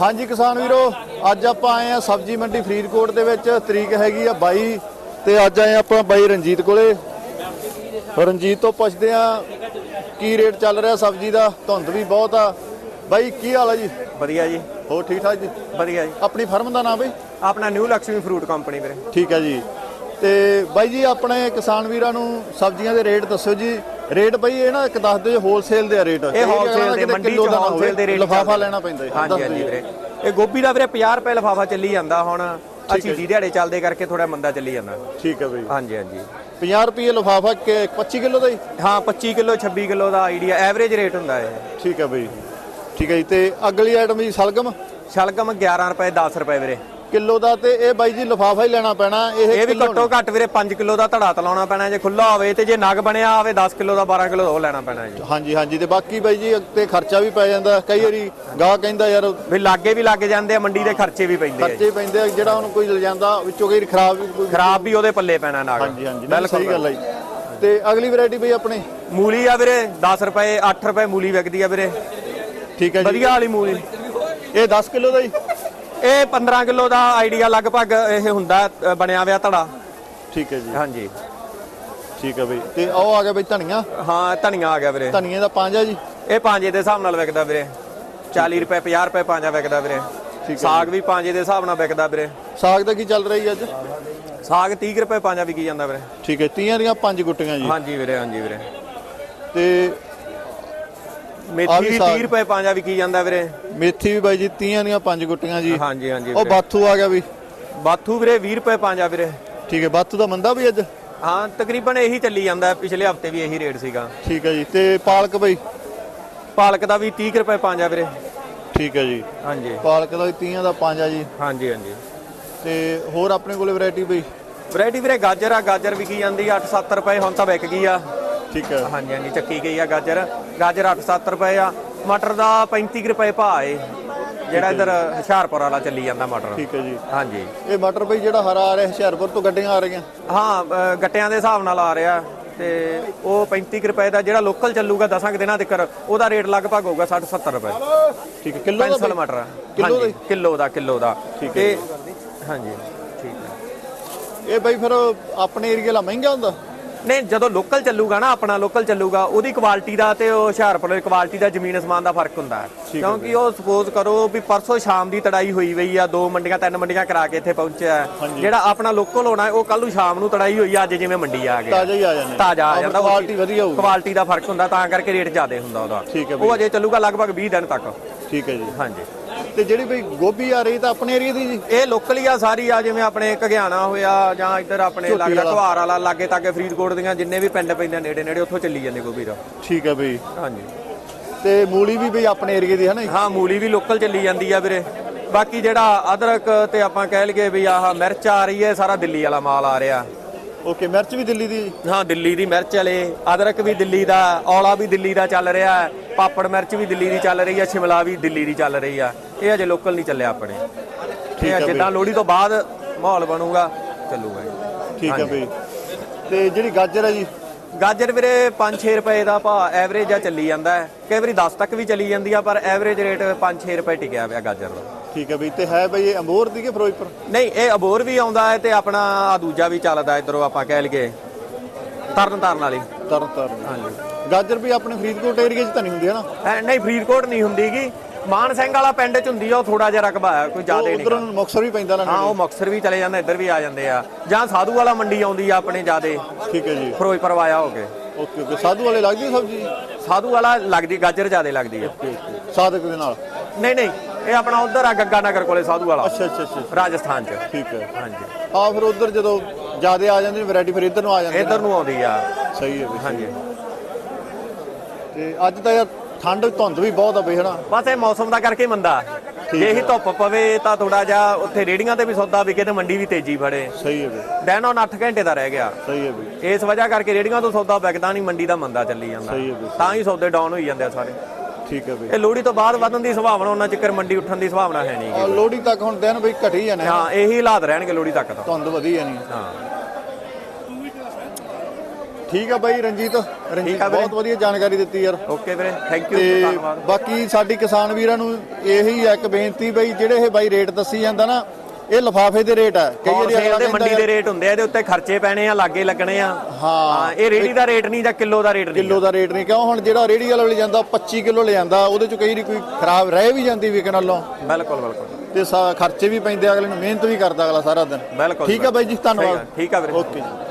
ਹਾਂਜੀ ਕਿਸਾਨ ਵੀਰੋ ਅੱਜ ਆਪਾਂ ਆਏ ਆ ਸਬਜ਼ੀ ਮੰਡੀ ਫਰੀਦਕੋਟ ਦੇ ਵਿੱਚ। ਤਰੀਕ ਹੈਗੀ ਆ 22 ਤੇ ਅੱਜ ਆਏ ਆਪਾਂ ਬਾਈ ਰਣਜੀਤ ਕੋਲੇ। ਰਣਜੀਤ ਤੋਂ ਪੁੱਛਦੇ ਆ ਕੀ ਰੇਟ ਚੱਲ ਰਿਹਾ ਸਬਜ਼ੀ ਦਾ ਧੁੰਦ ਵੀ ਬਹੁਤ ਆ। ਬਾਈ ਕੀ ਹਾਲ ਆ ਜੀ? ਵਧੀਆ ਜੀ। ਹੋਰ ਠੀਕ ਠਾਕ ਜੀ? ਵਧੀਆ ਜੀ। ਆਪਣੀ ਫਰਮ ਦਾ ਨਾਮ ਬਈ ਆਪਣਾ ਨਿਊ ਲక్ష్ਮੀ ਫਰੂਟ ਕੰਪਨੀ ਵੀਰੇ। ਠੀਕ ਹੈ ਜੀ। ਤੇ ਬਾਈ ਜੀ ਆਪਣੇ ਕਿਸਾਨ ਵੀਰਾਂ ਨੂੰ ਸਬਜ਼ੀਆਂ ਦੇ ਰੇਟ ਦੱਸੋ ਜੀ। ਰੇਟ ਬਈ ਇਹ ਨਾ ਇੱਕ ਦੱਸ ਦਿਓ ਹੋਲਸੇਲ ਦੇ ਰੇਟ। ਇਹ ਹੋਲਸੇਲ ਦੇ ਮੰਡੀ ਚ ਹੋਲਸੇਲ ਦੇ ਰੇਟ ਲਫਾਫਾ ਲੈਣਾ ਪੈਂਦਾ ਜੀ। ਹਾਂਜੀ ਹਾਂਜੀ ਵੀਰੇ। ਇਹ ਗੋਭੀ ਦਾ ਵੀਰੇ 50 ਰੁਪਏ ਲਫਾਫਾ ਚੱਲੀ ਜਾਂਦਾ ਹੁਣ। ਅਸੀਂ ਜੀ। ਦਿਹਾੜੇ ਚੱਲਦੇ ਕਰਕੇ ਥੋੜਾ ਮੰਦਾ ਚੱਲੀ ਜਾਂਦਾ। ਠੀਕ ਹੈ ਬਈ। ਹਾਂਜੀ ਹਾਂਜੀ। 50 ਰੁਪਏ ਲਫਾਫਾ 25 ਕਿਲੋ ਦਾ ਜੀ? ਹਾਂ 25 ਕਿਲੋ 26 ਕਿਲੋ ਦਾ ਆਈਡੀਆ ਐਵਰੇਜ ਰੇਟ ਹੁੰਦਾ ਹੈ ਠੀਕ ਹੈ ਬਈ। ਠੀਕ ਹੈ ਜੀ ਤੇ ਅਗਲੀ ਆਈਟਮ ਜੀ ਸਲਗਮ? ਸ਼ਲਗਮ 11 ਰੁਪਏ 10 ਰੁਪਏ ਵੀਰੇ। ਕਿਲੋ ਦਾ ਤੇ ਇਹ ਬਾਈ ਜੀ ਲਫਾਫਾ ਹੀ ਲੈਣਾ ਪੈਣਾ ਇਹ ਇਹ ਵੀ ਘੱਟੋ ਘੱਟ ਵੀਰੇ 5 ਕਿਲੋ ਦਾ ਧੜਾ ਤਲਾਉਣਾ ਪੈਣਾ ਜੇ ਖੁੱਲਾ ਹੋਵੇ ਤੇ ਜੇ ਨਗ ਬਣਿਆ ਹੋਵੇ 10 ਕਿਲੋ ਦਾ 12 ਕਿਲੋ ਉਹ ਲੈਣਾ ਪੈਣਾ ਜੀ। ਹਾਂਜੀ ਹਾਂਜੀ ਤੇ ਬਾਕੀ ਬਾਈ ਜੀ ਤੇ ਖਰਚਾ ਵੀ ਪੈ ਜਾਂਦਾ ਕਈ ਵਾਰੀ ਗਾਹ ਕਹਿੰਦਾ ਯਾਰ ਵੀ ਲਾਗੇ ਵੀ ਲੱਗ ਜਾਂਦੇ ਆ ਮੰਡੀ ਦੇ ਖਰਚੇ ਵੀ ਪੈਂਦੇ ਆ ਜੀ। ਖਰਚੇ ਪੈਂਦੇ ਆ ਜਿਹੜਾ ਉਹਨੂੰ ਕੋਈ ਲਿਜਾਂਦਾ ਵਿੱਚੋਂ ਕਈ ਖਰਾਬ ਵੀ ਕੋਈ ਖਰਾਬ ਵੀ ਉਹਦੇ ਪੱਲੇ ਪੈਣਾ ਨਾਗ। ਹਾਂਜੀ ਹਾਂਜੀ ਨਹੀਂ, ਸਹੀ ਗੱਲ ਹੈ ਜੀ। ਤੇ ਅਗਲੀ ਵੈਰਾਈਟੀ ਬਈ ਆਪਣੇ? ਮੂਲੀ ਆ ਵੀਰੇ 10 ਰੁਪਏ 8 ਰੁਪਏ ਮੂਲੀ ਵਿਕਦੀ ਆ ਵੀਰੇ। ਠੀਕ ਹੈ ਜੀ। ਵਧੀਆ ਵਾਲੀ ਮੂਲੀ। ਇਹ 10 ਕਿਲੋ ਦਾ ਜੀ। ਇਹ 15 ਕਿਲੋ ਦਾ ਆਈਡੀਆ ਲਗਭਗ ਇਹ ਹੁੰਦਾ ਅ, ਬਣਿਆ ਹੋਇਆ ਧੜਾ। ਠੀਕ ਹੈ ਜੀ। ਹਾਂਜੀ। ਠੀਕ ਹੈ ਬਈ। ਤੇ ਉਹ ਆ ਗਿਆ ਬਈ ਧਨੀਆ? ਹਾਂ ਧਨੀਆ ਆ ਗਿਆ ਵੀਰੇ। ਧਨੀਏ ਦਾ ਪੰਜਾ ਜੀ? ਇਹ ਪਾਂਜੇ ਦੇ ਹਿਸਾਬ ਨਾਲ ਵਿਕਦਾ ਵੀਰੇ। 40 ਰੁਪਏ 50 ਰੁਪਏ ਪਾਂਜਾ ਵਿਕਦਾ ਵੀਰੇ। ਹੈ ਸਾਗ ਵੀ ਪਾਂਜੇ ਦੇ ਹਿਸਾਬ ਨਾਲ ਵਿਕਦਾ ਵੀਰੇ। ਸਾਗ ਦਾ ਕੀ ਚੱਲ ਰਹੀ ਅੱਜ? ਸਾਗ 30 ਰੁਪਏ ਪਾਂਜਾ ਵਿਕੀ ਜਾਂਦਾ ਵੀਰੇ। ਠੀਕ ਹੈ ਤੀਆਂ ਦੀਆਂ ਪੰਜ ਗੁੱਟੀਆਂ ਜੀ। ਹਾਂਜੀ ਵੀਰੇ ਹਾਂਜੀ ਵੀਰੇ। ਤੇ ਮੇਥੀ ਵੀ ਵੀ ਸਾਗ। 30 ਰੁਪਏ ਪਾਂਜਾ ਵਿਕੀ ਜਾਂਦਾ ਵੀਰੇ। ਮੇਥੀ ਵੀ ਬਾਈ ਜੀ ਤੀਆਂ ਦੀਆਂ ਪੰਜ ਗੁੱਟੀਆਂ ਜੀ। ਹਾਂਜੀ ਹਾਂਜੀ ਉਹ ਬਾਥੂ ਆ ਗਿਆ ਵੀ। ਬਾਥੂ ਵੀਰੇ 20 ਰੁਪਏ ਪਾਂਜਾ ਵੀਰੇ। ਠੀਕ ਹੈ ਬਾਥੂ ਦਾ ਮੰਦਾ ਵੀ ਅੱਜ? ਹਾਂ ਤਕਰੀਬਨ ਇਹੀ ਚੱਲੀ ਜਾਂਦਾ ਪਿਛਲੇ ਹਫ਼ਤੇ ਵੀ ਇਹੀ ਰੇਟ ਸੀਗਾ। ਠੀਕ ਹੈ ਜੀ ਤੇ ਪਾਲਕ ਬਈ? ਪਾਲਕ ਦਾ ਵੀ 30 ਰੁਪਏ ਪਾਂਜਾ ਵੀਰੇ। ਠੀਕ ਹੈ ਜੀ। ਹਾਂਜੀ। ਪਾਲਕ ਦਾ ਵੀ ਤੀਆਂ ਦਾ ਪੰਜਾ ਜੀ। ਹਾਂਜੀ ਹਾਂਜੀ। ਤੇ ਹੋਰ ਆਪਣੇ ਕੋਲੇ ਵੈਰਾਈਟੀ ਬਈ? ਵੈਰਾਈਟੀ ਵੀਰੇ ਗਾਜਰ ਆ ਗਾਜਰ ਵਿਕੀ ਜਾਂਦੀ ਆ 8-7 ਰੁਪਏ ਹੁਣ ਤਾਂ ਵਿਕ ਗਈ ਆ। ਠੀਕ ਹੈ। ਹਾਂਜੀ ਹਾਂਜੀ ਚੱਕੀ ਗਈ ਆ ਗਾਜਰ। ਗਾਜਰ 8-7 ਰੁਪਏ ਆ। ਮਟਰ ਦਾ 35 ਕੁ ਰੁਪਏ ਭਾਅ ਏ। ਜਿਹੜਾ ਇਧਰ ਹੁਸ਼ਿਆਰਪੁਰ ਵਾਲਾ ਚੱਲੀ ਜਾਂਦਾ ਮਟਰ। ਠੀਕ ਹੈ ਜੀ। ਹਾਂਜੀ। ਇਹ ਮਟਰ ਬਈ ਜਿਹੜਾ ਹਰਾ ਆ ਰਿਹਾ ਹੁਸ਼ਿਆਰਪੁਰ ਤੋਂ ਗੱਡੀਆਂ ਆ ਰਹੀਆਂ? ਹਾਂ ਅ, ਗੱਟਿਆਂ ਦੇ ਹਿਸਾਬ ਨਾਲ ਆ ਰਿਹਾ। ਤੇ ਉਹ 35 ਕੁ ਰੁਪਏ ਦਾ ਜਿਹੜਾ ਲੋਕਲ ਚੱਲੂਗਾ 10 ਦਿਨਾਂ ਤੱਕ ਉਹਦਾ ਰੇਟ ਲਗਭਗ ਹੋਊਗਾ 60-70 ਰੁਪਏ। ਠੀਕ ਹੈ ਕਿਲੋ ਦਾ ਪੈਨਸਲ ਬਈ? ਮਟਰ ਕਿੱਲੋ ਹਾਂਜੀ ਕਿਲੋ ਦਾ ਕਿਲੋ ਦਾ। ਠੀਕ ਹੈ ਹਾਂਜੀ ਠੀਕ ਹੈ। ਇਹ ਬਈ ਫਿਰ ਆਪਣੇ ਏਰੀਆ ਲਾ ਮਹਿੰਗਾ ਹੁੰਦਾ? ਨਹੀਂ ਜਦੋਂ ਲੋਕਲ ਚੱਲੂਗਾ ਨਾ ਆਪਣਾ ਲੋਕਲ ਚੱਲੂਗਾ ਉਹਦੀ ਕੁਆਲਿਟੀ ਦਾ ਤੇ ਉਹ ਹੁਸ਼ਿਆਰਪੁਰ ਦੀ ਕੁਆਲਿਟੀ ਦਾ ਜ਼ਮੀਨ ਅਸਮਾਨ ਦਾ ਫ਼ਰਕ ਹੁੰਦਾ ਹੈ। ਕਿਉਂਕਿ ਉਹ ਸਪੋਜ਼ ਕਰੋ ਵੀ ਪਰਸੋਂ ਸ਼ਾਮ ਦੀ ਤੜਾਈ ਹੋਈ ਵਈ ਆ ਦੋ ਮੰਡੀਆਂ ਤਿੰਨ ਮੰਡੀਆਂ ਕਰਾ ਕੇ ਇੱਥੇ ਪਹੁੰਚਿਆ। ਜਿਹੜਾ ਆਪਣਾ ਲੋਕਲ ਹੋਣਾ ਉਹ ਕੱਲ ਨੂੰ ਸ਼ਾਮ ਨੂੰ ਤੜਾਈ ਹੋਈ ਆ, ਅੱਜ ਜਿਵੇਂ ਮੰਡੀ ਆ ਗਿਆ ਤਾਜ਼ਾ ਹੀ ਆ ਜਾਂਦੇ। ਤਾਜ਼ਾ ਆ ਜਾਂਦਾ ਕੁਆਲਿਟੀ ਵਧੀਆ ਹੋਊਗੀ। ਕੁਆਲਿਟੀ ਦਾ ਫ਼ਰਕ ਹੁੰਦਾ ਤਾਂ ਕਰਕੇ ਰੇਟ ਜ਼ਿਆਦਾ ਹੁੰਦਾ ਉਹਦਾ। ਉਹ ਅਜੇ ਚੱਲੂਗਾ ਲਗਭਗ 20 ਦਿਨ ਤੱਕ। ਠੀਕ ਹੈ ਜੀ। ਹਾਂਜੀ। ਤੇ ਜਿਹੜੀ ਬਈ ਗੋਭੀ ਆ ਰਹੀ ਤਾਂ ਆਪਣੇ ਏਰੀਆ ਦੀ ਜੀ? ਇਹ ਲੋਕਲ ਆ ਸਾਰੀ ਆ ਜਿਵੇਂ ਆਪਣੇ ਘਗਿਆਣਾ ਹੋਇਆ ਜਾਂ ਇੱਧਰ ਆਪਣੇ ਲੱਗਦਾ ਵਾਲਾ। ਘਵਾਰ ਵਾਲਾ ਲਾਗੇ ਤਾਗੇ ਫਰੀਦਕੋਟ ਦੀਆਂ ਜਿੰਨੇ ਵੀ ਪਿੰਡ ਪੈਂਦੇ ਨੇੜੇ ਨੇੜੇ ਉੱਥੋਂ ਚੱਲੀ ਜਾਂਦੇ ਗੋਭੀ ਦਾ ਠੀਕ ਹੈ ਬਈ। ਹਾਂਜੀ। ਤੇ ਮੂਲੀ ਵੀ ਬਈ ਆਪਣੇ ਏਰੀਆ ਦੀ ਹੈ ਨਾ ਜੀ? ਹਾਂ ਮੂਲੀ ਵੀ ਲੋਕਲ ਚੱਲੀ ਜਾਂਦੀ ਆ ਵੀਰੇ। ਬਾਕੀ ਜਿਹੜਾ ਅਦਰਕ ਤੇ ਆਪਾਂ ਕਹਿ ਲਈਏ ਵੀ ਆਹ ਮਿਰਚ ਆ ਰਹੀ ਹੈ ਸਾਰਾ ਦਿੱਲੀ ਵਾਲਾ ਮਾਲ ਆ ਰਿਹਾ। ਓਕੇ ਮਿਰਚ ਵੀ ਦਿੱਲੀ ਦੀ ਜੀ? ਹਾਂ ਦਿੱਲੀ ਦੀ ਮਿਰਚ ਵਾਲੇ ਅਦਰਕ ਵੀ ਦਿੱਲੀ ਦਾ ਔਲਾ ਵੀ ਦਿੱਲੀ ਦਾ ਚੱਲ ਰਿਹਾ ਹੈ ਪਾਪੜ ਮਿਰਚ ਵੀ ਦਿੱਲੀ ਦੀ ਚੱਲ ਰਹੀ ਹੈ ਸ਼ਿਮਲਾ ਵੀ ਦਿੱਲੀ ਦੀ ਚੱਲ ਰਹੀ ਆ। ਇਹ ਅਜੇ ਲੋਕਲ ਨਹੀਂ ਚੱਲਿਆ ਆਪਣੇ। ਠੀਕ ਹੈ ਜਿੱਦਾਂ ਲੋਹੜੀ ਤੋਂ ਬਾਅਦ ਮਾਹੌਲ ਬਣੂਗਾ ਚੱਲੂਗਾ ਠੀਕ ਹੈ ਬਈ। ਤੇ ਜਿਹੜੀ ਗਾਜਰ ਹੈ ਜੀ? ਗਾਜਰ ਵੀਰੇ 5-6 ਰੁਪਏ ਦਾ ਭਾਅ ਐਵਰੇਜ ਆ ਚੱਲੀ ਜਾਂਦਾ ਹੈ। ਕਈ ਵਾਰੀ 10 ਤੱਕ ਵੀ ਚੱਲੀ ਜਾਂਦੀ ਆ ਪਰ ਐਵਰੇਜ ਰੇਟ 5-6 ਰੁਪਏ ਟਿਕਿਆ ਪਿਆ ਗਾਜਰ ਦਾ। ਠੀਕ ਹੈ ਬਈ। ਤੇ ਹੈ ਬਈ ਇਹ ਅੰਬੋਰ ਦੀ ਕਿ ਫਿਰੋਜ਼ਪੁਰ? ਨਹੀਂ ਇਹ ਅਬੋਰ ਵੀ ਆਉਂਦਾ ਹੈ ਤੇ ਆਪਣਾ ਆ ਦੂਜਾ ਵੀ ਚੱਲਦਾ ਇਧਰੋਂ ਆਪਾਂ ਕਹਿ ਲਈਏ ਤਰਨ ਤਾਰਨ ਵਾਲੀ। ਤਰਨ ਤਾਰਨ ਹਾਂਜੀ। ਗਾਜਰ ਵੀ ਆਪਣੇ ਫਰੀਦਕੋਟ ਏਰੀਆ 'ਚ ਤਾਂ ਨਹੀਂ ਹੁੰਦੀ ਹੈ ਨਾ? ਨਹੀਂ ਫਰੀਦਕੋਟ ਨਹੀਂ ਹੁੰਦੀਗੀ। ਮਾਨ ਸਿੰਘ ਵਾਲਾ ਪਿੰਡ ਚ ਹੁੰਦੀ ਆ ਉਹ ਥੋੜਾ ਜਿਹਾ ਰਕਬਾ ਹੈ ਕੋਈ ਜ਼ਿਆਦਾ ਨਹੀਂ ਉਧਰ ਮੁਕਸਰ ਵੀ ਪੈਂਦਾ ਨਾ ਹਾਂ ਉਹ ਮੁਕਤਸਰ ਵੀ ਚਲੇ ਜਾਂਦੇ ਇੱਧਰ ਵੀ ਆ ਜਾਂਦੇ ਆ। ਜਾਂ ਸਾਧੂ ਵਾਲਾ ਮੰਡੀ ਆਉਂਦੀ ਆ ਆਪਣੇ ਜਿਆਦੇ। ਠੀਕ ਹੈ ਜੀ। ਫਿਰੋਜ਼ਪੁਰ ਵਾਇਆ ਹੋ ਕੇ। Okay okay. ਸਾਧੂ ਵਾਲੇ ਲੱਗਦੀ ਸਬਜ਼ੀ? ਸਾਧੂ ਵਾਲਾ ਲੱਗਦੀ ਗਾਜਰ ਜਿਆਦੇ ਲੱਗਦੀ ਆ। ਸਾਦਕ ਦੇ ਨਾਲ? ਨਹੀਂ ਨਹੀਂ ਇਹ ਆਪਣਾ ਉਧਰ ਆ ਗੱਗਾ ਨਗਰ ਕੋਲੇ ਸਾਧੂ ਵਾਲਾ। ਅੱਛਾ ਅੱਛਾ ਅੱਛਾ ਰਾਜਸਥਾਨ ਚ। ਠੀਕ ਹੈ। ਹਾਂਜੀ। ਆ ਫਿਰ ਉਧਰ ਜਦੋਂ ਜਿਆਦੇ ਆ ਜਾਂਦੀ ਵੈਰਾਈਟੀ ਫਿਰ ਇੱਧਰ ਨੂੰ ਆ ਜਾਂਦੀ ਇੱਧਰ ਨੂੰ ਆਉਂਦੀ ਆ। ਸਹੀ ਹੈ। ਹਾਂਜੀ। ਤੇ ਅੱਜ ਤਾਂ ਯਾਰ ਠੰਡ ਧੁੰਦ ਵੀ ਬਹੁਤ ਆ ਬਈ ਹਨਾ? ਬਸ ਇਹ ਮੌਸਮ ਦਾ ਕਰਕੇ ਮੰਦਾ। ਜੇ ਹੀ ਧੁੱਪ ਪਵੇ ਤਾਂ ਥੋੜਾ ਜਿਹਾ ਉੱਥੇ ਰੇੜੀਆਂ ਤੇ ਵੀ ਸੌਦਾ ਵਿਕੇ ਤੇ ਮੰਡੀ ਵੀ ਤੇਜ਼ੀ ਫੜੇ। ਸਹੀ ਹੈ ਬਈ। ਦਿਨ ਹੁਣ 8 ਘੰਟੇ ਦਾ ਰਹਿ ਗਿਆ। ਸਹੀ ਹੈ ਬਈ। ਇਸ ਵਜ੍ਹਾ ਕਰਕੇ ਰੇੜੀਆਂ ਤੋਂ ਸੌਦਾ ਵਿਕਦਾ ਨਹੀਂ ਮੰਡੀ ਦਾ ਮੰਦਾ ਚੱਲੀ ਜਾਂਦਾ। ਸਹੀ ਹੈ ਬਈ। ਤਾਂ ਹੀ ਸੌਦੇ ਡਾਊਨ ਹੋਈ ਜਾਂਦੇ ਆ ਸਾਰੇ। ਠੀਕ ਹੈ ਬਈ। ਇਹ ਲੋਹੜੀ ਤੋਂ ਬਾਅਦ ਵਧਣ ਦੀ ਸੰਭਾਵਨਾ ਉਹਨਾਂ ਚੱਕਰ ਮੰਡੀ ਉੱਠਣ ਦੀ ਸੰਭਾਵਨਾ ਹੈ ਨਹੀਂ। ਲੋਹੜੀ ਤੱਕ ਹੁਣ ਦਿਨ ਬਈ ਘਟੀ ਜਾਣੇ ਹਾਂ ਇਹੀ ਹਾਲਾਤ ਰਹਿਣਗੇ ਲੋਹੜੀ ਤੱਕ ਤਾਂ। ਧੁੰਦ ਵਧੀ ਜਾਣੀ ਹਾਂ। ਠੀਕ ਆ ਬਾਈ ਰਣਜੀਤ। ਰਣਜੀਤ ਠੀਕ ਆ ਵੀਰੇ। ਬਹੁਤ ਵਧੀਆ ਜਾਣਕਾਰੀ ਦਿੱਤੀ ਯਾਰ। ਓਕੇ ਵੀਰੇ ਥੈਂਕ ਯੂ ਤੇ ਧੰਨਵਾਦ। ਬਾਕੀ ਸਾਡੀ ਕਿਸਾਨ ਵੀਰਾਂ ਨੂੰ ਇਹੀ ਆ ਇੱਕ ਬੇਨਤੀ ਬਈ ਜਿਹੜੇ ਇਹ ਬਾਈ ਰੇਟ ਦੱਸੀ ਜਾਂਦਾ ਨਾ ਇਹ ਲਫਾਫੇ ਦੇ ਰੇਟ ਆ। ਕਈ ਵਾਰੀ ਸੇਲ ਅਗਲਾ ਦੇ ਕਹਿੰਦਾ ਮੰਡੀ ਦੇ ਯਾਰ ਰੇਟ ਹੁੰਦੇ ਆ ਇਹਦੇ ਉੱਤੇ ਖਰਚੇ ਪੈਣੇ ਆ ਲਾਗੇ ਲੱਗਣੇ ਆ। ਹਾਂ। ਇਹ ਰੇੜੀ ਦਾ ਰੇਟ ਨਹੀਂ ਜਾਂ ਕਿਲੋ ਦਾ ਰੇਟ ਨਹੀਂ ਕਿਲੋ ਦਾ ਰੇਟ ਨਹੀਂ ਕਿਉਂ? ਹੁਣ ਜਿਹੜਾ ਰੇੜੀ ਵਾਲਾ ਲੈ ਜਾਂਦਾ 25 ਕਿਲੋ ਲੈ ਜਾਂਦਾ ਉਹਦੇ ਚ ਕਈ ਵਾਰੀ ਕੋਈ ਖਰਾਬ ਰਹਿ ਵੀ ਜਾਂਦੀ ਵਿਕਣ ਨਾਲੋਂ। ਬਿਲਕੁਲ ਬਿਲਕੁਲ। ਤੇ ਸਾ- ਖਰਚੇ ਵੀ ਪੈਂਦੇ ਅਗਲੇ ਨੂੰ ਮਿਹਨਤ ਵੀ ਕਰਦਾ ਅਗਲਾ ਸਾਰਾ ਦਿਨ। ਬਿਲਕੁਲ ਠੀਕ ਆ ਬਾਈ ਜੀ ਧੰਨਵਾਦ। ਠੀਕ ਆ ਵੀਰੇ। ਓਕੇ ਜੀ।